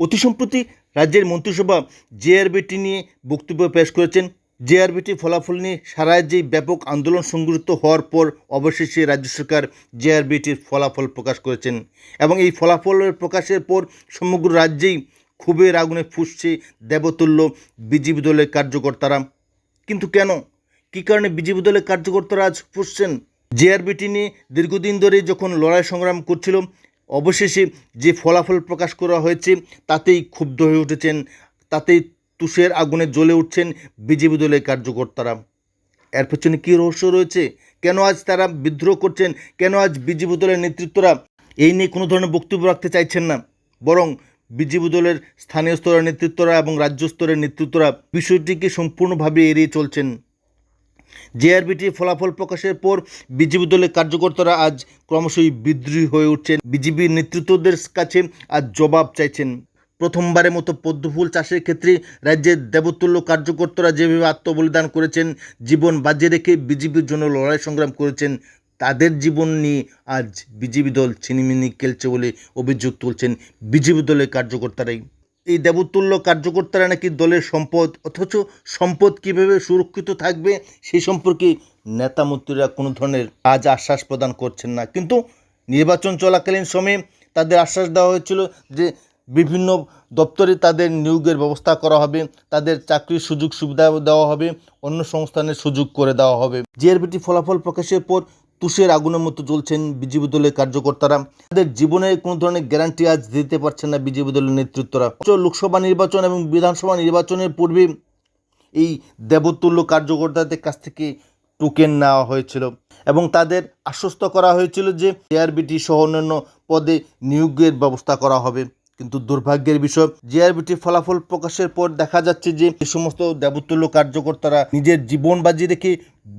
অতি সম্প্রতি রাজ্যের মন্ত্রিসভা জেআরবিটি নিয়ে বক্তব্য পেশ করেছেন। জেআরবিটি ফলাফল নিয়ে সারা রাজ্যেই ব্যাপক আন্দোলন সংগঠিত হওয়ার পর অবশেষে রাজ্য সরকার জেআরবিটির ফলাফল প্রকাশ করেছেন এবং এই ফলাফলের প্রকাশের পর সমগ্র রাজ্যেই ক্ষোভের আগুনে ফুসছে দেবতুল্য বিজেপি দলের কার্যকর্তারা। কিন্তু কেন? কী কারণে বিজেপি দলের কার্যকর্তারা আজ ফুসছেন? জেআরবিটি নিয়ে দীর্ঘদিন ধরে যখন লড়াই সংগ্রাম করছিল অবশেষে যে ফলাফল প্রকাশ করা হয়েছে, তাতেই ক্ষুব্ধ হয়ে উঠেছেন, তাতেই তুষের আগুনে জ্বলে উঠছেন বিজেপি দলের কার্যকর্তারা। এর পেছনে কী রহস্য রয়েছে? কেন আজ তারা বিদ্রোহ করছেন? কেন আজ বিজেপি দলের নেতৃত্বরা এই নিয়ে কোনো ধরনের বক্তব্য রাখতে চাইছেন না? বরং বিজেপি দলের স্থানীয় স্তরের নেতৃত্বরা এবং রাজ্য স্তরের নেতৃত্বরা বিষয়টিকে সম্পূর্ণভাবে এড়িয়ে চলছেন। জেআরবিটি ফলাফল প্রকাশের পর বিজেপি দলের কার্যকর্তারা আজ ক্রমশই বিদ্রোহী হয়ে উঠছেন। বিজেপির নেতৃত্বদের কাছে আজ জবাব চাইছেন। প্রথমবারের মতো পদ্মফুল চাষের ক্ষেত্রে রাজ্যের দেবতুল্য কার্যকর্তারা যেভাবে আত্মবলিদান করেছেন, জীবন বাজিয়ে রেখে বিজেপির জন্য লড়াই সংগ্রাম করেছেন, তাদের জীবন নিয়ে আজ বিজেপি দল ছিনিমিনি খেলছে বলে অভিযোগ তুলছেন বিজেপি দলের কার্যকর্তারাই। এই দেবতুল্য কার্যকর্তারা নাকি দলের সম্পদ, অথচ সম্পদ কীভাবে সুরক্ষিত থাকবে সেই সম্পর্কে নেতা মন্ত্রীরা কোনো ধরনের আজ আশ্বাস প্রদান করছেন না। কিন্তু নির্বাচন চলাকালীন সময়ে তাদের আশ্বাস দেওয়া হয়েছিল যে বিভিন্ন দপ্তরে তাদের নিয়োগের ব্যবস্থা করা হবে, তাদের চাকরির সুযোগ সুবিধা দেওয়া হবে, অন্য সংস্থানের সুযোগ করে দেওয়া হবে। জিআরবিটি ফলাফল প্রকাশের পর তুষের আগুনের মতো জ্বলছেন বিজেপি দলের কার্যকর্তারা। তাদের জীবনের কোনো ধরনের গ্যারান্টি আজ দিতে পারছেন না বিজেপি দলের নেতৃত্বরা। লোকসভা নির্বাচন এবং বিধানসভা নির্বাচনের পূর্বে এই দেবতুল্য কার্যকর্তাদের কাছ থেকে টোকেন নেওয়া হয়েছিল এবং তাদের আশ্বস্ত করা হয়েছিল যে জেআরবিটি সহ অন্যান্য পদে নিয়োগের ব্যবস্থা করা হবে। কিন্তু দুর্ভাগ্যের বিষয় জেআরবিটির ফলাফল প্রকাশের পর দেখা যাচ্ছে যে এই সমস্ত দেবতুল্য কার্যকর্তারা নিজের জীবন বাজি রেখে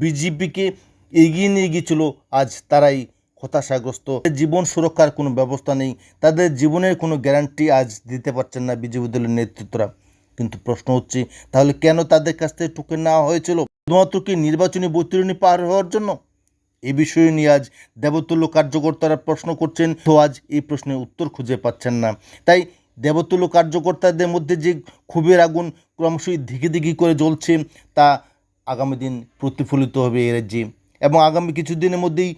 বিজেপিকে এগিয়ে নিয়ে গিয়েছিল। আজ তারাই হতাশাগ্রস্ত। জীবন সুরক্ষার কোনো ব্যবস্থা নেই। তাদের জীবনের কোনো গ্যারান্টি আজ দিতে পারছেন না বিজেপি দলের নেতৃত্বরা। কিন্তু প্রশ্ন হচ্ছে, তাহলে কেন তাদের কাছ থেকে টোকেন নেওয়া হয়েছিল? শুধুমাত্র কি নির্বাচনী বৈতরণী পার হওয়ার জন্য? এ বিষয়ে নিয়ে আজ দেবতুল্য কার্যকর্তারা প্রশ্ন করছেন। তো আজ এই প্রশ্নের উত্তর খুঁজে পাচ্ছেন না। তাই দেবতুল্য কার্যকর্তাদের মধ্যে যে ক্ষোভের আগুন ক্রমশই ধিকে ধিকি করে জ্বলছে, তা আগামী দিন প্রতিফলিত হবে এর যে এবং আগামী কিছুদিনের মধ্যেই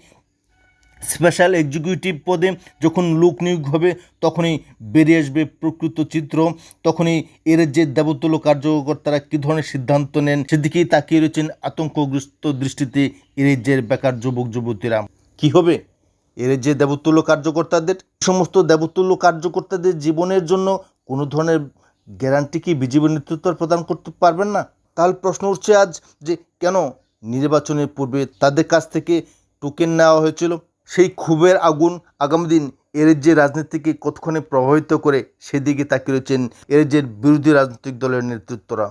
স্পেশাল এক্সিকিউটিভ পদে যখন লোক নিয়োগ হবে, তখনই বেরিয়ে আসবে প্রকৃত চিত্র। তখনই এর যে দেবতুল্য কার্যকর্তারা কী ধরনের সিদ্ধান্ত নেন, সেদিকেই তাকিয়ে রয়েছেন আতঙ্কগ্রস্ত দৃষ্টিতে এর যে বেকার যুবক, যুবতীরা। কী হবে? এর যে দেবতুল্য কার্যকর্তাদের? সমস্ত দেবতুল্য কার্যকর্তাদের জীবনের জন্য কোনো ধরনের গ্যারান্টি কি বিজেপি নেতৃত্ব প্রদান করতে পারবেন না? তাহলে প্রশ্ন উঠছে আজ যে কেন নির্বাচনের পূর্বে তাদের কাছ থেকে টোকেন নেওয়া হয়েছিল। সেই ক্ষোভের আগুন আগামী দিন এর যে রাজনীতিকে কতক্ষণে প্রভাবিত করে সেদিকে তাকিয়ে রয়েছেন এর যে বিরোধী রাজনৈতিক দলের নেতৃত্বরা।